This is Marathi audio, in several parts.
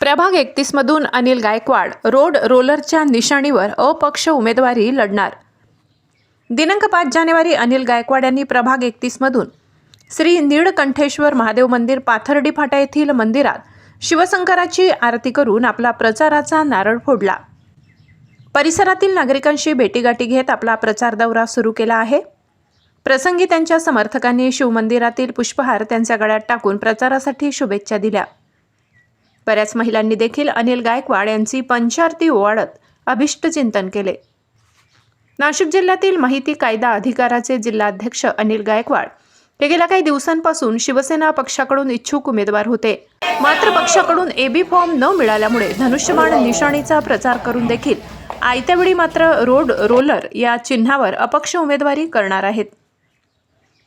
प्रभाग एकतीसमधून अनिल गायकवाड रोड रोलरच्या निशाणीवर अपक्ष उमेदवारी लढणार. दिनांक पाच जानेवारी अनिल गायकवाड यांनी प्रभाग एकतीसमधून श्री नीळकंठेश्वर महादेव मंदिर पाथर्डी फाटा येथील मंदिरात शिवशंकराची आरती करून आपला प्रचाराचा नारळ फोडला. परिसरातील नागरिकांशी भेटीगाठी घेत आपला प्रचार दौरा सुरू केला आहे. प्रसंगी त्यांच्या समर्थकांनी शिवमंदिरातील पुष्पहार त्यांच्या गळ्यात टाकून प्रचारासाठी शुभेच्छा दिल्या. बऱ्याच महिलांनी देखील अनिल गायकवाड यांची पंचारती ओवाळत अभिष्ट चिंतन केले. नाशिक जिल्ह्यातील माहिती कायदा अधिकाराचे जिल्हाध्यक्ष अनिल गायकवाड हे गेल्या काही दिवसांपासून शिवसेना पक्षाकडून इच्छुक उमेदवार होते. मात्र पक्षाकडून एबी फॉर्म न मिळाल्यामुळे धनुष्यबाण निशाणीचा प्रचार करून देखील आयत्यावेळी मात्र रोड रोलर या चिन्हावर अपक्ष उमेदवारी करणार आहेत.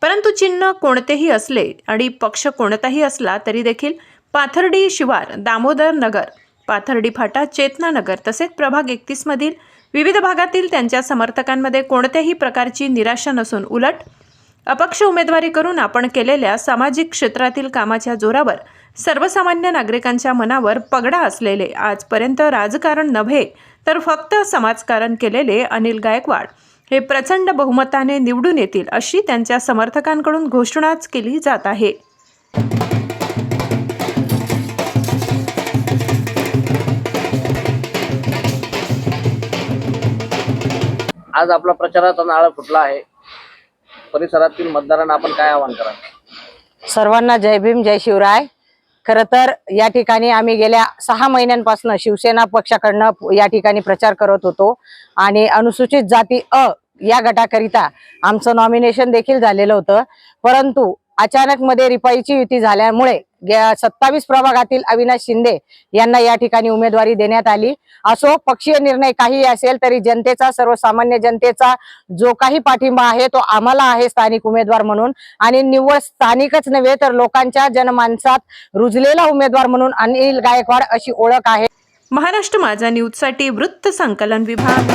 परंतु चिन्ह कोणतेही असले आणि पक्ष कोणताही असला तरी देखील पाथर्डी शिवार दामोदर नगर पाथर्डी फाटा चेतना नगर तसेच प्रभाग एकतीसमधील विविध भागातील त्यांच्या समर्थकांमध्ये कोणत्याही प्रकारची निराशा नसून उलट अपक्ष उमेदवारी करून आपण केलेल्या सामाजिक क्षेत्रातील कामाच्या जोरावर सर्वसामान्य नागरिकांच्या मनावर पगडा असलेले आजपर्यंत राजकारण नव्हे तर फक्त समाजकारण केलेले अनिल गायकवाड हे प्रचंड बहुमताने निवडून येतील अशी त्यांच्या समर्थकांकडून घोषणाच केली जात आहे. आज आपला प्रचाराचा नाळा फुटला आहे. परिसरातील मतदारांना आपण काय आवाहन करा सर्वांना जय भीम जय शिवराय. खर तर या ठिकाणी आम्ही गेल्या सहा महिन्यांपासून शिवसेना पक्षाकडनं या ठिकाणी प्रचार करत होतो. आणि अनुसूचित जाती अ या गटाकरिता आमचं नॉमिनेशन देखील झालेलं होतं. परंतु अचानक मध्ये रिपाईची युती झाल्यामुळे सत्तावीस प्रभागातील अविनाश शिंदे यांना या ठिकाणी उमेदवारी देण्यात आली. असो पक्षीय निर्णय काही असेल तरी जनतेचा सर्वसामान्य जनतेचा जो काही पाठिंबा आहे तो आम्हाला आहे स्थानिक उमेदवार म्हणून. आणि निव्वळ स्थानिकच नव्हे तर लोकांच्या जनमानसात रुजलेला उमेदवार म्हणून अनिल गायकवाड अशी ओळख आहे. महाराष्ट्र माझा न्यूजसाठी वृत्त संकलन विभाग